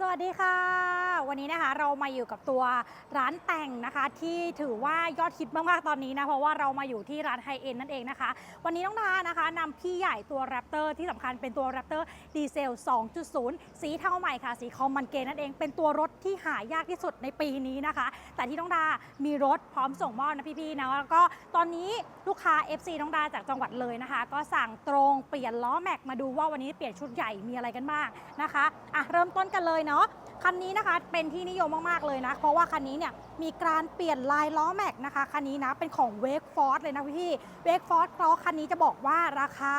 สวัสดีค่ะ วันนี้นะคะเรามาอยู่กับตัวร้านแต่งนะคะ ที่ถือว่ายอดฮิตมากๆตอนนี้นะเพราะว่าเรามาอยู่ที่ร้านไฮเอ็นนั่นเองนะคะ วันนี้น้องดานะคะนำพี่ใหญ่ตัวแรปเตอร์ที่สำคัญเป็นตัวแรปเตอร์ดีเซล 2.0 สีเทาใหม่ค่ะ สีคอมมันเกนนั่นเอง เป็นตัวรถที่หายากที่สุดในปีนี้นะคะ แต่ที่น้องดามีรถพร้อมส่งมอบนะพี่ๆนะแล้วก็ตอนนี้ลูกค้า FC น้องดาจากจังหวัดเลยนะคะ ก็สั่งตรงเปลี่ยนล้อแม็กมาดูว่าวันนี้เปลี่ยนชุดใหญ่มีอะไรกันบ้างนะคะอะเริ่มต้นกันเลยเนาะ คันนี้นะคะเป็นที่นิยมมากๆเลยนะ เพราะว่าคันนี้เนี่ยมีการเปลี่ยนลายล้อแม็กนะคะคันนี้นะเป็นของ Wake Force เลยนะพี่เวกฟอร์ดเพราะคันนี้จะบอกว่าราคา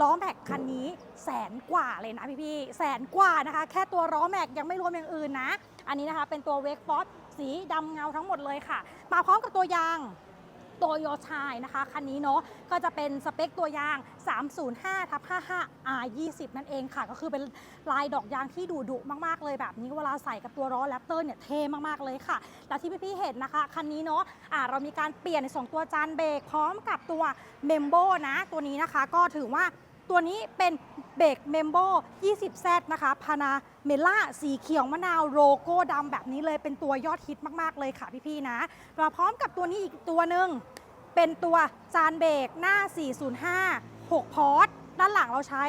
ล้อแม็กคันนี้แสนกว่าเลยนะพี่ๆแสนกว่านะคะ แค่ตัวล้อแม็กยังไม่รวมอย่างอื่นนะ อันนี้นะคะเป็นตัว Wake Force สีดำเงาทั้งหมดเลยค่ะ มาพร้อมกับตัวยาง โตโยชายนะคะ คันนี้เนาะก็จะเป็นสเปคตัวยาง 305ทับ55 R 20 นั่นเองค่ะ ก็คือเป็นลายดอกยางที่ดุดุมากๆ เลยแบบนี้เวลาใส่กับตัวล้อแรปเตอร์เนี่ยเท่มากๆเลยค่ะ แล้วที่พี่ๆเห็นนะคะ คันนี้เนาะอ่าเรามีการเปลี่ยนในสองตัวจานเบรกพร้อมกับตัวเมมโบนะตัวนี้นะคะก็ถือว่า ตัวนี้เป็นเบรกเมมโบ 20Z นะคะพานาเมล่าสีเขียวมะนาวโลโก้ดำแบบนี้เลยเป็นตัวยอดฮิตมากๆเลยค่ะพี่ๆนะมาพร้อมกับตัวนี้อีกตัวหนึ่งเป็นตัวจานเบรกหน้า 405 6 พอร์ตด้านหลังเราใช้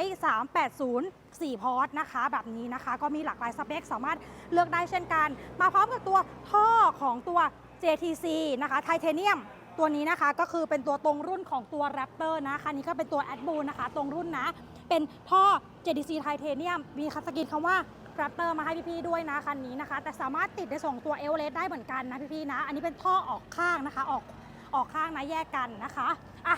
380 4 พอร์ตนะคะ แบบนี้นะคะ ก็มีหลากหลายสเปคสามารถเลือกได้เช่นกัน มาพร้อมกับตัวท่อของตัว JTC นะคะไทเทเนียม ตัวนี้นะคะก็คือเป็นตัวตรงรุ่นของตัว Raptor นะคันนี้ก็เป็นตัว a d b o o นะคะ ตรงรุ่นนะ เป็นท่อ JDC ไทเทเนียมมีคัสกินคำว่า Raptor มาให้พี่ๆด้วยนะคันนี้นะคะ แต่สามารถติดในส่งตัวเอลเลได้เหมือนกันนะพี่ๆนะ อันนี้เป็นท่อออกข้างนะคะ ออกออกข้างนะแยกกันนะคะอะ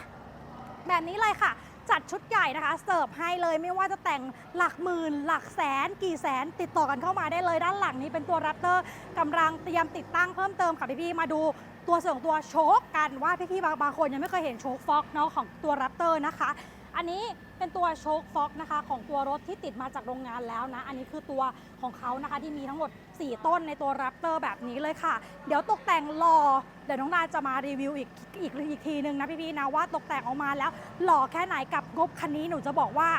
แบบนี้เลยค่ะ จัดชุดใหญ่นะคะ เสิร์ฟให้เลยไม่ว่าจะแต่งหลักหมื่น หลักแสน กี่แสน ติดต่อกันเข้ามาได้เลย ด้านหลังนี้เป็นตัวแรปเตอร์กำลังเตรียมติดตั้งเพิ่มเติมค่ะพี่ๆมาดูตัวส่งตัวโชกกันว่าพี่ๆบางบางคนยังไม่เคยเห็นโชกฟอกเนาะของตัวแรปเตอร์นะคะ อันนี้เป็นตัวโชคฟ็อกนะคะ ของตัวรถที่ติดมาจากโรงงานแล้วนะ อันนี้คือตัวของเขานะคะที่มีทั้งหมด 4 ต้นในตัวแรปเตอร์แบบนี้เลยค่ะ เดี๋ยวตกแต่งหล่อเดี๋ยวน้องนาจะมารีวิวอีกอีกอีกทีนึงนะพี่ๆนะว่าตกแต่งออกมาแล้ว หล่อแค่ไหนกับงบคันนี้หนูจะบอกว่า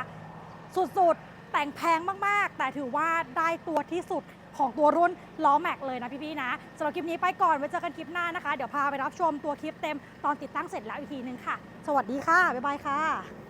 สุดๆแต่งแพงมากๆ แต่ถือว่าได้ตัวที่สุดของตัวรุ่นล้อแม็กเลยนะพี่ๆนะสำหรับคลิปนี้ไปก่อนไว้เจอกันคลิปหน้านะคะ เดี๋ยวพาไปรับชมตัวคลิปเต็มตอนติดตั้งเสร็จแล้วอีกทีนึงค่ะ สวัสดีค่ะ บ๊ายบายค่ะ